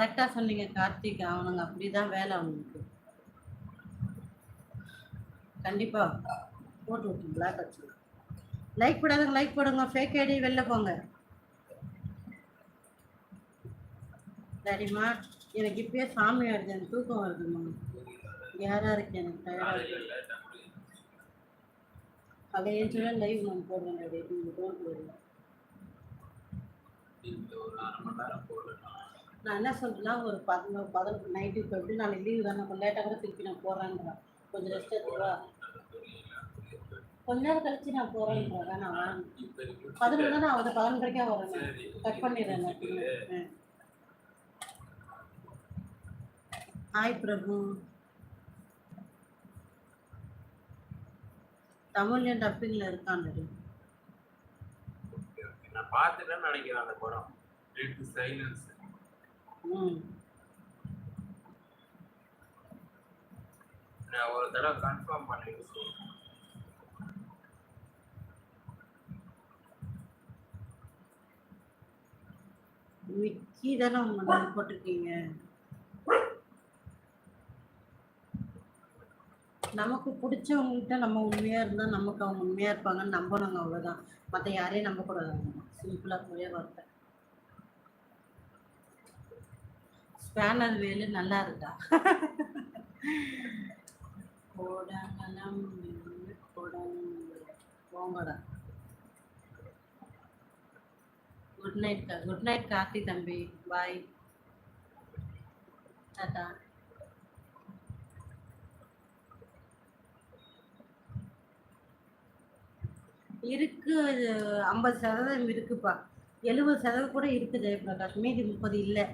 கரெக்டா சொன்னீங்க கார்த்திக். அவனுங்க அப்படிதான் வேலை அவனுக்கு. கண்டிப்பா. போட்டு விட்டு பிளாக் வச்சு லைக் போடாதவங்க லைக் போடுங்க. ஃபேக் ஐடி வெளில போங்க. சரிம்மா. எனக்கு இப்பயே சாமி வருது எனக்கு தூக்கம் வருதும்மா. யாராக இருக்கு எனக்கு? டயர்டாக இருக்கு. அதை ஏன் லைவ் நான் போடுறேன் டாடி நீங்கள் போட்டு வருவேன் நான் என்ன சொல்றேன்னா ஒரு பதினோரு பதினொன்று நைட்டு இப்போ எப்படி நான் லீவு தானே கொஞ்சம் லேட்டாக கூட திருப்பி நான் போகிறேன்றேன் கொஞ்சம் ரெஸ்ட் எடுத்துவா கொஞ்ச நேரம் கழிச்சு நான் போகிறேன்றேன் வேணாம் வேணாம் பதினொன்று தானே ஆகுது பதினொன்றரைக்கே வரேன் கட் பண்ணிடுறேன் நான். ஹாய் பிரபு. தமிழ்லையும் டப்பிங்கில் இருக்கான்டி. நான் பார்த்துட்டேன்னு நினைக்கிறேன் அந்த படம். சைலன்ஸ் நான் ஒரு தடவை கன்ஃபார்ம் பண்ணிட்டு சொல்றேன். மிக்கி தானே உங்க போட்டிருக்கீங்க? நமக்கு பிடிச்சவங்ககிட்ட நம்ம உண்மையாக இருந்தால் நமக்கு அவங்க உண்மையாக இருப்பாங்கன்னு நம்பணுங்க அவ்வளோதான் மற்ற யாரையும் நம்பக்கூடாது. சிம்பிளாக ஒரே வார்த்தை ஸ்பேனர் வேலு நல்லா இருக்கா? கோடங்கலம் போங்கடா good night good night Karthi தம்பி. பாய் டாட்டா இருக்கு ஐம்பது சதவீதம் இருக்குப்பா. எழுபது சதவீதம் கூட இருக்குது ஜெயபிரகாஷ் மீதி முப்பது இல்லை.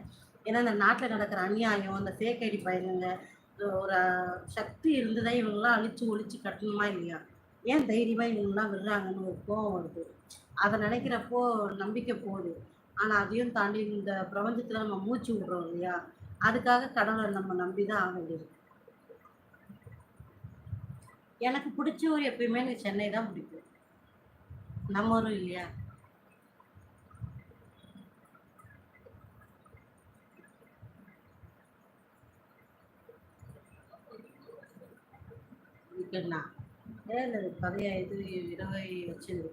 ஏன்னா இந்த நாட்டில் நடக்கிற அநியாயம் இந்த ஐடி பயனுங்க ஒரு சக்தி இருந்துதான் இவங்கெல்லாம் அழிச்சு ஒழிச்சு கட்டணுமா இல்லையா? ஏன் தைரியமாக இவங்கெல்லாம் விடுறாங்கன்னு ஒரு கோவம் வருது. அதை நினைக்கிறப்போ நம்பிக்கை போகுது. ஆனால் அதையும் தாண்டி இந்த பிரபஞ்சத்தில் நம்ம மூச்சு விடுறோம் இல்லையா? அதுக்காக கடவுளை நம்ம நம்பி தான் ஆக வேண்டியது எனக்கு பிடிச்ச ஊர் எப்பயுமே எனக்கு சென்னை தான் பிடிக்கும். நம்ம ஊரும் இல்லையா? வீக்கெண்டா ஏழு இது இருபது வச்சிருந்து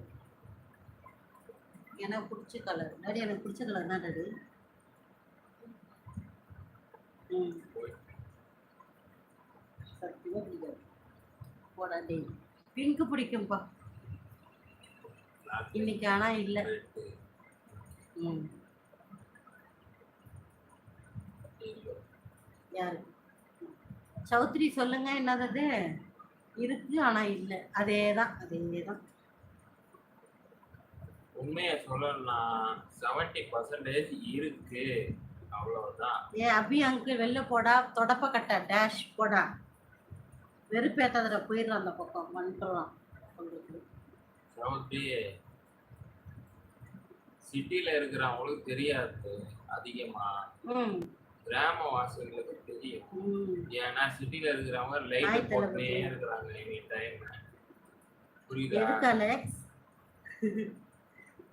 எனக்கு பிடிச்ச கலர் டாடி எனக்கு பிடிச்ச கலர் தான் டாடி ம். சத்தியமாக பிடிக்காது போடா பிங்க் பிடிக்கும்ப்பா இன்னைக்கு ஆனால் இல்லை. ம். யாரு? சௌத்ரி சொல்லுங்க என்னது இருக்கு ஆனா இல்லை. அதே தான் அதே தான் உண்மையை சொல்லணும்னா செவன்டி பர்சன்டேஜ் இருக்கு. அவ்வளவுதான். ஏ அபி அங்கிள் வெளில போடா தொடப்ப கட்ட டேஷ் போடா. வெறுப்பேத்தாதட போயிடுறான் அந்த பக்கம் வந்துடுறான். சவுத்தி சிட்டில இருக்கிறவங்களுக்கு தெரியாது அதிகமா. ம். கிராமவாசிகளுக்கு ம். ஏன்னா சிட்டில இருக்கிறவங்க லைட் போட்டுனே. இருக்கிறாங்க எனி டைம் புரியுதா? எதுக்கு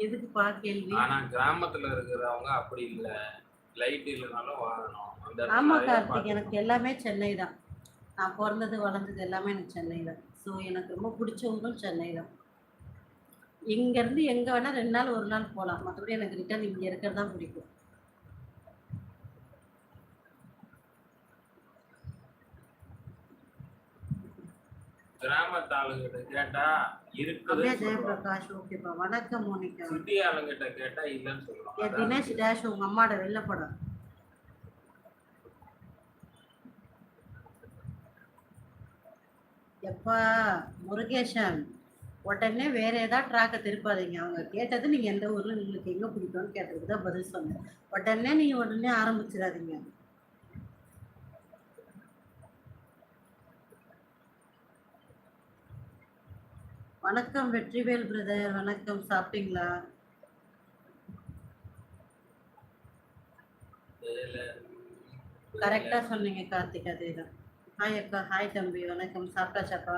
எதுக்குப்பா கேள்வி? ஆனா கிராமத்துல இருக்கிறவங்க அப்படி இல்ல. லைட் இல்லைனாலும் வாழணும். அந்த ஆமா கார்த்திக் எனக்கு எல்லாமே சென்னை தான். நான் பிறந்தது வளர்ந்தது எல்லாமே எனக்கு சென்னை தான். ஸோ எனக்கு ரொம்ப பிடிச்ச ஊரும் சென்னை தான். இங்கேருந்து எங்கே வேணால் ரெண்டு நாள் ஒரு நாள் போகலாம் மற்றபடி எனக்கு ரிட்டர்ன் இங்கே இருக்கிறது தான் பிடிக்கும். கிராமத்து கேட்டா இருக்குது ஜெயபிரகாஷ் ஓகேப்பா வணக்கம் மோனிகா. சிட்டி ஆளுங்கிட்ட கேட்டா இல்லைன்னு சொல்லுவாங்க தினேஷ் டேஷ் உங்கள் அம்மாவோட வெளில படம் எப்பா முருகேஷன் உடனே வேற ஏதாவது ட்ராக்கை திருப்பாதீங்க. அவங்க கேட்டது நீங்கள் எந்த ஊரில் உங்களுக்கு எங்கே பிடிக்கும்னு கேட்டதுக்கு தான் பதில் சொன்னேன். உடனே நீங்கள் உடனே ஆரம்பிச்சிடாதீங்க. வணக்கம் வெற்றிவேல் பிரதர் வணக்கம். சாப்பிட்டீங்களா? கரெக்டாக சொன்னீங்க கார்த்திக் அதே தான் ஹாய் அக்கா. ஹாய் தம்பி. வணக்கம். சாப்பிட்டாச்சாப்பா